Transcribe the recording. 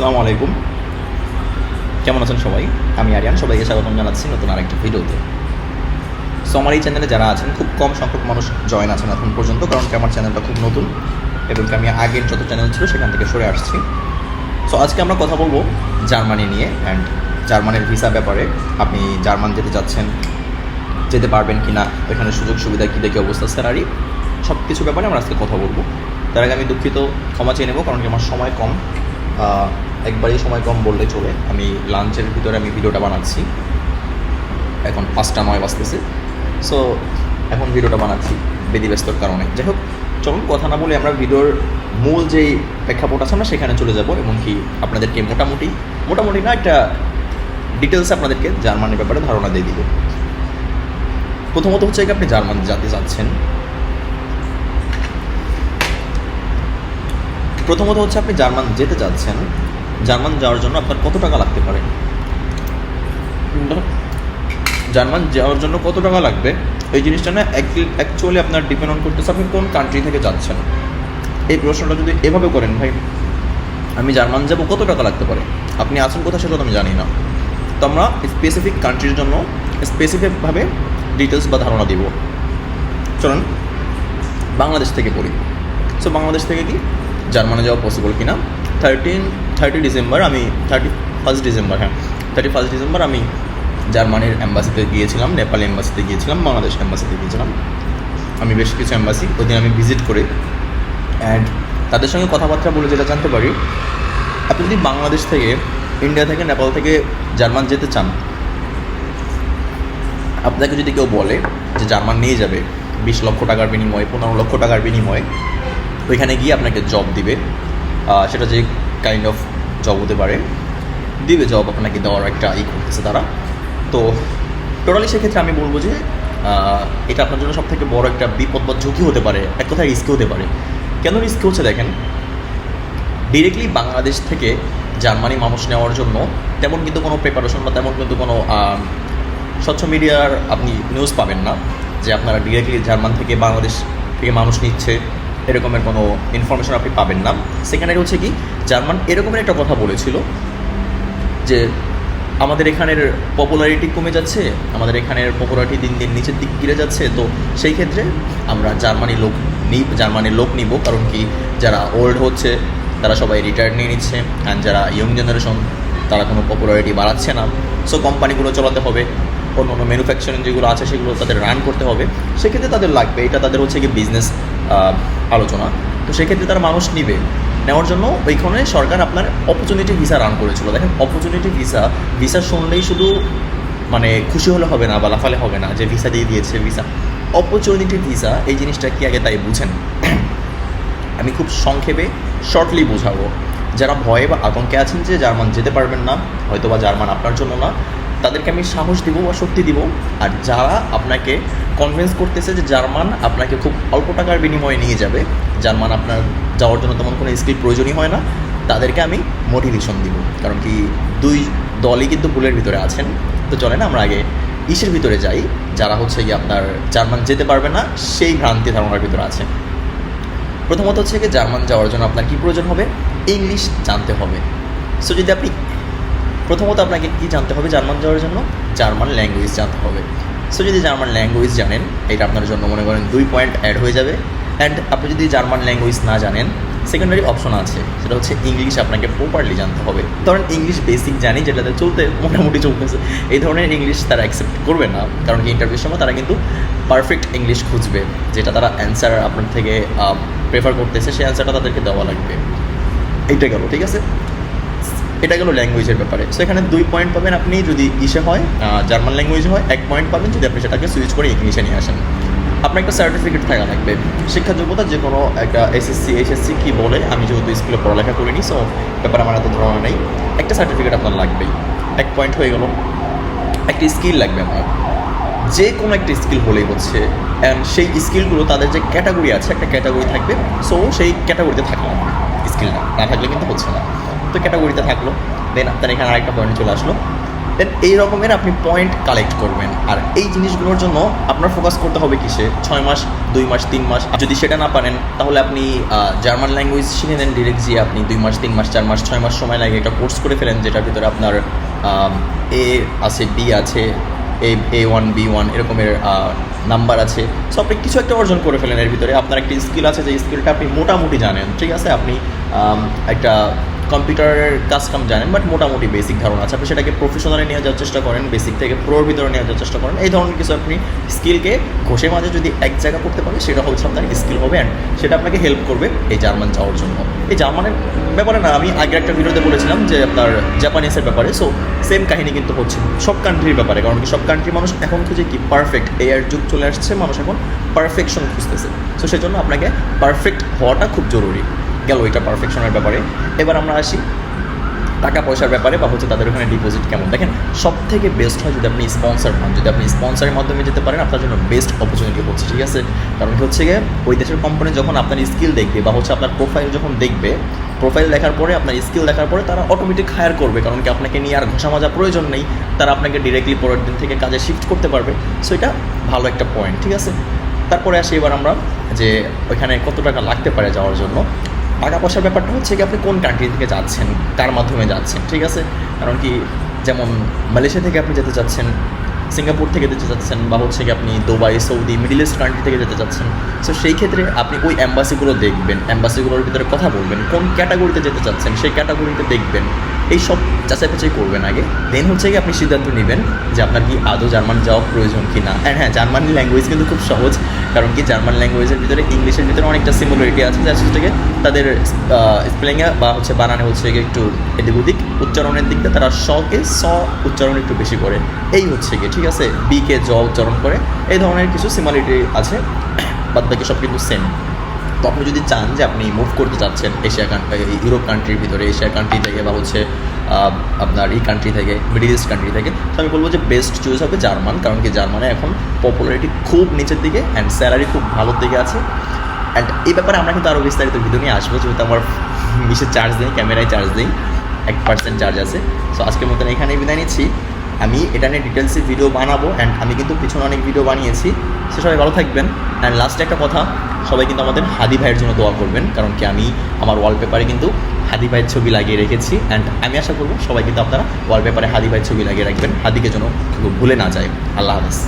আসসালামু আলাইকুম। কেমন আছেন সবাই? আমি আরিয়ান, সবাইকে স্বাগতম জানাচ্ছি নতুন আরেকটি ভিডিওতে। সো আমার এই চ্যানেলে যারা আছেন, খুব কম সংখ্যক মানুষ জয়েন আছেন এখন পর্যন্ত, কারণ কি আমার চ্যানেলটা খুব নতুন এবং আমি আগের যত চ্যানেল ছিল সেখান থেকে সরে আসছি। সো আজকে আমরা কথা বলব জার্মানি নিয়ে অ্যান্ড জার্মানির ভিসা ব্যাপারে। আপনি জার্মান যেতে যাচ্ছেন যেতে পারবেন কি না এখানে সুযোগ সুবিধা কী, দেখে অবস্থা স্যালারি সব কিছু ব্যাপারে আমরা আজকে কথা বলব। তার আগে আমি দুঃখিত, ক্ষমা চেয়ে নেব, কারণ কি আমার সময় কম। একবারই সময় কম বললে চলে। আমি লাঞ্চের ভিতরে আমি ভিডিওটা বানাচ্ছি। এখন পাঁচটা নয় বাজতেছে। সো এখন ভিডিওটা বানাচ্ছি বেদিব্যস্তর কারণে। যাই হোক, চলুন কথা না বলে আমরা ভিডিওর মূল যেই প্রেক্ষাপট আছে আমরা সেখানে চলে যাব এমনকি আপনাদেরকে মোটামুটি মোটামুটি না একটা ডিটেলস আপনাদেরকে জার্মানির ব্যাপারে ধারণা দিয়ে দিব। প্রথমত হচ্ছে আপনি জার্মান জাতি যাচ্ছেন। প্রথমত হচ্ছে আপনি জার্মান যেতে যাচ্ছেন। জার্মান যাওয়ার জন্য আপনার কত টাকা লাগতে পারে? জার্মান যাওয়ার জন্য কত টাকা লাগবে? এই জিনিসটা না অ্যাকচুয়ালি আপনার ডিপেন্ড অন করতেছে আপনি কোন কান্ট্রি থেকে যাচ্ছেন। এই প্রশ্নটা যদি এভাবে করেন ভাই, আমি জার্মান যাব, কত টাকা লাগতে পারে? আপনি আছেন কোথায় সেটা আমি জানি না। তো আমরা স্পেসিফিক কান্ট্রির জন্য স্পেসিফিকভাবে ডিটেলস বা ধারণা দিব। চলুন, বাংলাদেশ থেকে পড়ি। সো বাংলাদেশ থেকে কি? জার্মানি যাওয়া পসিবল কিনা? থার্টিন থার্টি ডিসেম্বর আমি থার্টি ফার্স্ট ডিসেম্বর হ্যাঁ। থার্টি ফার্স্ট ডিসেম্বর আমি জার্মানির অ্যাম্বাসিতে গিয়েছিলাম, নেপাল অ্যাম্বাসিতে গিয়েছিলাম, বাংলাদেশ অ্যাম্বাসিতে গিয়েছিলাম। আমি বেশ কিছু অ্যাম্বাসি ওই দিন আমি ভিজিট করি। অ্যান্ড তাদের সঙ্গে কথাবার্তা বলে যেটা জানতে পারি, আপনি যদি বাংলাদেশ থেকে, ইন্ডিয়া থেকে, নেপাল থেকে জার্মান যেতে চান, আপনাকে যদি কেউ বলে যে জার্মান নিয়ে যাবে, বিশ লক্ষ টাকার বিনিময়ে, পনেরো লক্ষ টাকার বিনিময়ে, ওইখানে গিয়ে আপনাকে জব দিবে। সেটা যে কাইন্ড অফ জব হতে পারে, দিবে জব আপনাকে দেওয়ার একটা ই করতেছে তারা। তো টোটালি সেক্ষেত্রে আমি বলব যে এটা আপনার জন্য সবথেকে বড় একটা বিপদ বা ঝুঁকি হতে পারে, এক কথায় রিস্কি হতে পারে। কেন রিস্কি হচ্ছে দেখেন ডিরেক্টলি বাংলাদেশ থেকে জার্মানি মানুষ নেওয়ার জন্য তেমন কিন্তু কোনো প্রিপারেশন বা তেমন কিন্তু কোনো স্বচ্ছ মিডিয়ার আপনি নিউজ পাবেন না যে আপনারা ডিরেক্টলি জার্মান থেকে বাংলাদেশ থেকে মানুষ নিচ্ছে। এরকমের কোনো ইনফরমেশন আপনি পাবেন না। সেখানে হচ্ছে কি, জার্মান এরকমের একটা কথা বলেছিল যে আমাদের এখানের পপুলারিটি কমে যাচ্ছে, আমাদের এখানের পপুলারিটি দিন দিন নিচের দিক গিরে যাচ্ছে, তো সেই ক্ষেত্রে আমরা জার্মানি লোক নিই জার্মানির লোক নিব, কারণ কি যারা ওল্ড হচ্ছে, তারা সবাই রিটায়ার নিয়ে নিচ্ছে অ্যান্ড যারা ইয়ং জেনারেশন তারা কোনো পপুলারিটি বাড়াচ্ছে না। সো কোম্পানিগুলো চলাতে হবে অন্য অন্য ম্যানুফ্যাকচারিং যেগুলো আছে, সেগুলো তাদের রান করতে হবে। সেক্ষেত্রে তাদের লাগবে, এটা তাদের হচ্ছে কি বিজনেস আলোচনা। তো সেক্ষেত্রে তারা মানুষ নিবে। নেওয়ার জন্য ওইখানে সরকার আপনার অপরচুনিটি ভিসা রান করেছিল। দেখেন অপরচুনিটি ভিসা ভিসা শুনলেই শুধু মানে খুশি হলে হবে না বা লাফালে হবে না, যে ভিসা দিয়ে দিয়েছে ভিসা অপরচুনিটি ভিসা এই জিনিসটা কি আগে তাই বুঝেন? আমি খুব সংক্ষেপে শর্টলি বোঝাবো। যারা ভয়ে বা আতঙ্কে আছেন যে জার্মান যেতে পারবেন না হয়তো বা জার্মান আপনার জন্য না তাদেরকে আমি সাহস দিব বা শক্তি দিব। আর যারা আপনাকে কনভিন্স করতেছে যে জার্মান আপনাকে খুব অল্প টাকার বিনিময়ে নিয়ে যাবে, জার্মান আপনার যাওয়ার জন্য তেমন কোনো স্কিল প্রয়োজনই হয় না, তাদেরকে আমি মোটিভেশন দিব। কারণ কি দুই দলই কিন্তু ভুলের ভিতরে আছেন। তো চলে না আমরা আগে ইসের ভিতরে যাই, যারা হচ্ছে গিয়ে আপনার জার্মান যেতে পারবে না, সেই ভ্রান্তি ধারণার ভিতরে আছে। প্রথমত হচ্ছে কি জার্মান যাওয়ার জন্য আপনার কী প্রয়োজন হবে? ইংলিশ জানতে হবে। সো যদি আপনি প্রথমত আপনাকে কী জানতে হবে জার্মান যাওয়ার জন্য? জার্মান ল্যাঙ্গুয়েজ জানতে হবে। সো যদি জার্মান ল্যাঙ্গুয়েজ জানেন, এটা আপনার জন্য মনে করেন দুই পয়েন্ট অ্যাড হয়ে যাবে। অ্যান্ড আপনি যদি জার্মান ল্যাঙ্গুয়েজ না জানেন সেকেন্ডারি অপশন আছে। সেটা হচ্ছে ইংলিশ আপনাকে প্রপারলি জানতে হবে। ধরেন ইংলিশ বেসিক জানি, যেটাতে চলতে মোটামুটি চলতেছে। এই ধরনের ইংলিশ তারা অ্যাকসেপ্ট করবে না। কারণ কি ইন্টারভিউর সময় তারা কিন্তু পারফেক্ট ইংলিশ খুঁজবে, যেটা তারা অ্যান্সার আপনার থেকে প্রেফার করতেছে। সেই অ্যান্সারটা তাদেরকে দেওয়া লাগবে। এইটা গেল, ঠিক আছে? এটা গেল ল্যাঙ্গুয়েজের ব্যাপারে। সো এখানে দুই পয়েন্ট পাবেন আপনি যদি ইসে হয় জার্মান ল্যাঙ্গুয়েজে হয়, এক পয়েন্ট পাবেন যদি আপনি সেটাকে সুইচ করে ইংলিশে নিয়ে আসেন। আপনার একটা সার্টিফিকেট থাকা লাগবে। শিক্ষা যোগ্যতা যে কোনো একটা এসএসসি এইচএসসি কী বলে, আমি যেহেতু স্কুলে পড়ালেখা করিনি সো ব্যাপারে আমার এত ধারণা নেই। একটা সার্টিফিকেট আপনার লাগবেই। এক পয়েন্ট হয়ে গেল। একটা স্কিল লাগবে আমার যে কোনো একটা স্কিল হলেই হচ্ছে অ্যান্ড সেই স্কিলগুলো তাদের যে ক্যাটাগরি আছে, একটা ক্যাটাগরি থাকবে সো সেই ক্যাটাগরিতে থাকলে স্কিলটা না থাকলে কিন্তু হচ্ছে না। তো ক্যাটাগরিতে থাকল দেন আপনার এখানে আরেকটা পয়েন্ট চলে আসলো। দেন এই রকমের আপনি পয়েন্ট কালেক্ট করবেন। আর এই জিনিসগুলোর জন্য আপনার ফোকাস করতে হবে কিসে? ছয় মাস, দুই মাস, তিন মাস? যদি সেটা না পারেন, তাহলে আপনি জার্মান ল্যাঙ্গুয়েজ শিখে নেন ডিরেক্ট গিয়ে আপনি দুই মাস, তিন মাস, চার মাস, ছয় মাস সময় লাগে একটা কোর্স করে ফেলেন, যেটার ভিতরে আপনার এ আছে বি আছে A A one B one এরকমের নাম্বার আছে। সো আপনি কিছু একটা অর্জন করে ফেলেন এর ভিতরে। আপনার একটা স্কিল আছে, যে স্কিলটা আপনি মোটামুটি জানেন। ঠিক আছে? আপনি একটা কম্পিউটারের কাজ কাম জানেন বাট মোটামুটি বেসিক ধারণা আছে। আপনি সেটাকে প্রফেশনালে নিয়ে যাওয়ার চেষ্টা করেন বেসিক থেকে প্রোর ভিতরে নিয়ে যাওয়ার চেষ্টা করেন। এই ধরনের কিছু আপনি স্কিলকে ঘষে মাঝে যদি এক জায়গা করতে পারেন, সেটা হচ্ছে আপনার স্কিল হবে অ্যান্ড সেটা আপনাকে হেল্প করবে এই জার্মান যাওয়ার জন্য। এই জার্মানের ব্যাপারে না, আমি আগের একটা ভিডিওতে বলেছিলাম যে আপনার জাপানিজের ব্যাপারে। সো সেম কাহিনী কিন্তু হচ্ছে সব কান্ট্রির ব্যাপারে, কারণ কি সব কান্ট্রির মানুষ এখন খুঁজে কি পারফেক্ট এআর যুগ চলে আসছে, মানুষ এখন পারফেকশন খুঁজতেছে। সো সেজন্য আপনাকে পারফেক্ট হওয়াটা খুব জরুরি। গেল এটা পারফেকশনের ব্যাপারে। এবার আমরা আসি টাকা পয়সার ব্যাপারে বা হচ্ছে তাদের ওখানে ডিপোজিট কেমন। দেখেন সব থেকে বেস্ট হয় যদি আপনি স্পন্সার হন, যদি আপনি স্পন্সারের মাধ্যমে যেতে পারেন, আপনার জন্য বেস্ট অপরচুনিটি হচ্ছে, ঠিক আছে? কারণ হচ্ছে গিয়ে, ওই দেশের কোম্পানি যখন আপনার স্কিল দেখবে বা হচ্ছে আপনার প্রোফাইল যখন দেখবে প্রোফাইল দেখার পরে, আপনার স্কিল দেখার পরে তারা অটোমেটিক হায়ার করবে। কারণ কি আপনাকে নিয়ে আর ঘষা মাজা প্রয়োজন নেই, তারা আপনাকে ডিরেক্টলি পরের দিন থেকে কাজে শিফট করতে পারবে। সো এটা ভালো একটা পয়েন্ট ঠিক আছে? তারপরে আসি এবার আমরা যে ওইখানে কত টাকা লাগতে পারে যাওয়ার জন্য। টাকা পয়সার ব্যাপারটা হচ্ছে কি, আপনি কোন কান্ট্রি থেকে যাচ্ছেন তার মাধ্যমে যাচ্ছেন, ঠিক আছে? কারণ কি, যেমন মালয়েশিয়া থেকে আপনি যেতে চাচ্ছেন, সিঙ্গাপুর থেকে যেতে চাচ্ছেন, বা হচ্ছে কি আপনি Dubai, Saudi, middle east country থেকে যেতে চাচ্ছেন সো সেই ক্ষেত্রে আপনি ওই অ্যাম্বাসিগুলো দেখবেন অ্যাম্বাসিগুলোর ভিতরে কথা বলবেন, কোন ক্যাটাগরিতে যেতে চাচ্ছেন, সেই ক্যাটাগরিতে দেখবেন। এই সব যাচাই বাছাই করবেন আগে। দেন হচ্ছে কি আপনি সিদ্ধান্ত নেবেন যে আপনার কি আদৌ জার্মান যাওয়া প্রয়োজন কি না অ্যান্ড হ্যাঁ জার্মান ল্যাঙ্গুয়েজ কিন্তু খুব সহজ, কারণ কি জার্মান ল্যাঙ্গুয়েজের ভিতরে ইংলিশের ভিতরে অনেকটা সিমিলারিটি আছে, যার থেকে তাদের স্পেলিংয়ে বা হচ্ছে বানানে হচ্ছে একটু এদিক ওদিক উচ্চারণের দিকটা তারা শকে স উচ্চারণ একটু বেশি করে। এই হচ্ছে গিয়ে, ঠিক আছে? বিকে জ উচ্চারণ করে। এই ধরনের কিছু সিমিলারিটি আছে, বাদ বাকি সব কিন্তু সেম তো আপনি যদি চান যে আপনি মুভ করতে চাচ্ছেন এশিয়া কান্ট্রি ইউরোপ কান্ট্রির ভিতরে এশিয়া কান্ট্রি থেকে বা হচ্ছে আপনার এই কান্ট্রি থেকে মিডিল ইস্ট কান্ট্রি থেকে, তো আমি বলব যে বেস্ট চুজ হবে জার্মান, কারণ কি জার্মানে এখন পপুলারিটি খুব নিচের দিকে অ্যান্ড স্যালারি খুব ভালোর দিকে আছে। অ্যান্ড এই ব্যাপারে আমরা কিন্তু আরও বিস্তারিত ভিডিও নিয়ে আসব, যেহেতু আমার মিশে চার্জ দিই ক্যামেরায় চার্জ দিই এক পার্সেন্ট চার্জ আছে। সো আজকের মতন এখানেই বিদায় নিচ্ছি। আমি এটা নিয়ে ডিটেলসে ভিডিও বানাবো অ্যান্ড আমি কিন্তু পিছনে অনেক ভিডিও বানিয়েছি। সে সবাই ভালো থাকবেন। অ্যান্ড লাস্টে একটা কথা সবাই কিন্তু আমাদের হাদি ভাইয়ের জন্য দোয়া করবেন, কারণ কি আমি আমার ওয়ালপেপারে কিন্তু হাদি ভাইয়ের ছবি লাগিয়ে রেখেছি। অ্যান্ড আমি আশা করব সবাই কিন্তু আপনারা ওয়ালপেপারে হাদি ভাইয়ের ছবি লাগিয়ে রাখবেন, হাদিকে যেন ভুলে না যায়। আল্লাহ হাফেজ।